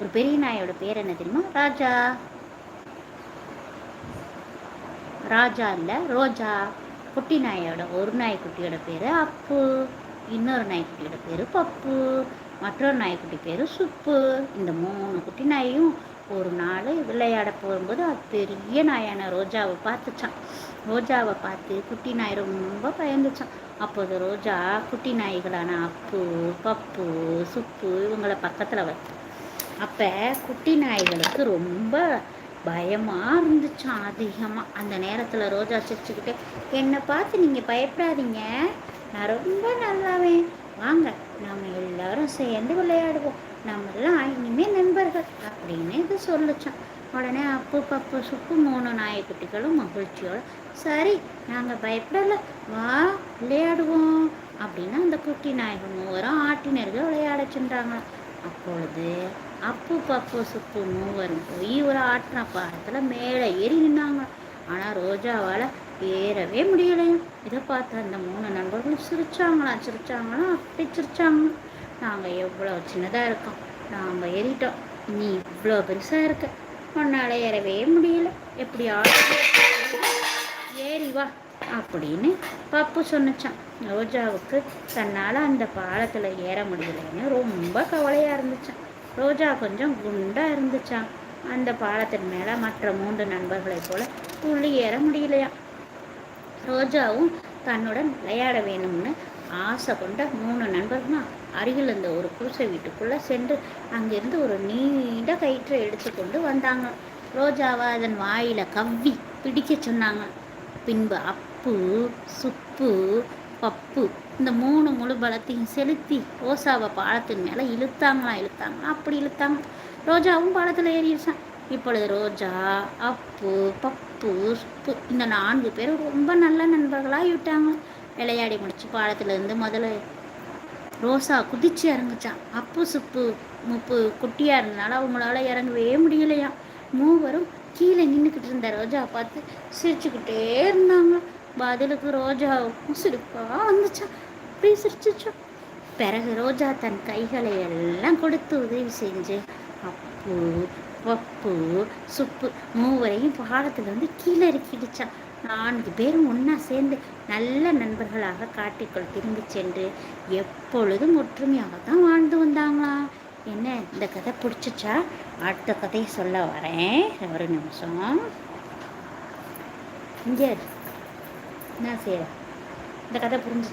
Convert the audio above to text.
ஒரு பெரிய நாயோட பேர் என்ன தெரியுமா? ராஜா. ராஜா இல்லை ரோஜா. குட்டி நாயோட ஒரு நாய்க்குட்டியோட பேர் அப்பு. இன்னொரு நாய்க்குட்டியோட பேர் பப்பு. மற்றொரு நாய்க்குட்டி பேர் சுப்பு. இந்த மூணு குட்டி நாயும் ஒரு நாள் விளையாட போகும்போது அது பெரிய நாயான ரோஜாவை பார்த்துச்சான் ரோஜாவை பார்த்து குட்டி நாய் ரொம்ப பயந்துச்சான் அப்போது ரோஜா குட்டி நாய்களான அப்பு பப்பு சுப்பு இவங்களை பக்கத்தில் வச்சு அப்போ குட்டி நாய்களுக்கு ரொம்ப பயமாக இருந்துச்சான் அதிகமாக அந்த நேரத்தில் ரோஜா சிரிச்சுக்கிட்டு என்னை பார்த்து நீங்கள் பயப்படாதீங்க. நான் ரொம்ப நல்லாவே வாங்க நம்ம எல்லாரும் சேர்ந்து விளையாடுவோம். நம்மெல்லாம் இனிமேல் நண்பர்கள் அப்படின்னு இது சொல்லிச்சான். உடனே அப்பு பப்பு சுப்பு மூணு நாய்க்குட்டிகளும் மகிழ்ச்சியோட சரி நாங்கள் பயப்படலை. வா விளையாடுவோம். அப்படின்னா அந்த குட்டி நாய்கள் மூவரும் ஆட்டினர்கள் விளையாட சென்றாங்களாம் அப்பொழுது அப்பு பப்பு சுப்பு மூவரும் போய் ஒரு ஆட்டின பாடத்தில் மேலே ஏறி நின்னாங்க. ஆனால் ரோஜாவால் ஏறவே முடியலையும் இதை பார்த்து அந்த மூணு நண்பர்களும் சிரிச்சாங்களாம் சிரிச்சாங்களாம் அப்படி சிரிச்சாங்க. நாங்கள் எவ்வளோ சின்னதாக இருக்கோம். நாங்கள் ஏறிட்டோம். நீ இவ்வளோ பெருசாக இருக்க. உன்னால் ஏறவே முடியல. எப்படி ஏறி வா. அப்படின்னு பப்பு சொன்னச்சான். ரோஜாவுக்கு தன்னால் அந்த பாலத்தில் ஏற முடியலைன்னு ரொம்ப கவலையாக இருந்துச்சான். ரோஜா கொஞ்சம் குண்டாக இருந்துச்சான் அந்த பாலத்தின் மேலே மற்ற மூன்று நண்பர்களைப் போல துள்ளி ஏற முடியலையா ரோஜாவும் தன்னுடன் விளையாட வேணும்னு ஆசை கொண்ட மூணு நண்பர்களும் அருகில் இருந்த ஒரு குடிசை வீட்டுக்குள்ளே சென்று அங்கிருந்து ஒரு நீண்ட கயிற்றை எடுத்துக்கொண்டு வந்தாங்க. ரோஜாவை அதன் வாயில கவ்வி பிடிக்க சொன்னாங்க. பின்பு அப்பு சுப்பு பப்பு. இந்த மூணு முழு பலத்தையும் செலுத்தி ரோசாவை பாலத்தின் மேலே இழுத்தாங்களாம் இழுத்தாங்களா? அப்படி இழுத்தாங்க. ரோஜாவும் பாலத்தில் ஏறிடுச்சான். இப்பொழுது ரோஜா அப்பு பப்பு சுப்பு இந்த நான்கு பேரும் ரொம்ப நல்ல நண்பர்களாக விட்டாங்க. விளையாடி முடிச்சு பாலத்துலேருந்து முதல்ல ரோசா குதிச்சு இறங்குச்சான். அப்பு சுப்பு முப்பு குட்டியாக இருந்தனால அவங்களால இறங்கவே முடியலையா மூவரும் கீழே நின்றுக்கிட்டு இருந்த ரோஜா பார்த்து சிரிச்சுக்கிட்டே இருந்தாங்க. பதிலுக்கு ரோஜா சிரிப்பாக வந்துச்சா? அப்படியே சிரிச்சிச்சோம் பிறகு ரோஜா தன் கைகளை எல்லாம் கொடுத்து உதவி செஞ்சு அப்பு பப்பு சுப்பு மூவரையும் பாலத்தில் வந்து கீழே இறக்கிடுச்சான் நான்கு பேரும் ஒன்றா சேர்ந்து நல்ல நண்பர்களாக காட்டிக்குள் திரும்பி சென்று எப்பொழுதும் ஒற்றுமையாக தான் வாழ்ந்து வந்தாங்களாம். இந்த கதை பிடிச்சிச்சா? அடுத்த கதையை சொல்ல வரேன். ஒரு நிமிஷம். இங்கே என்ன செய்ய இந்த கதை புரிஞ்சு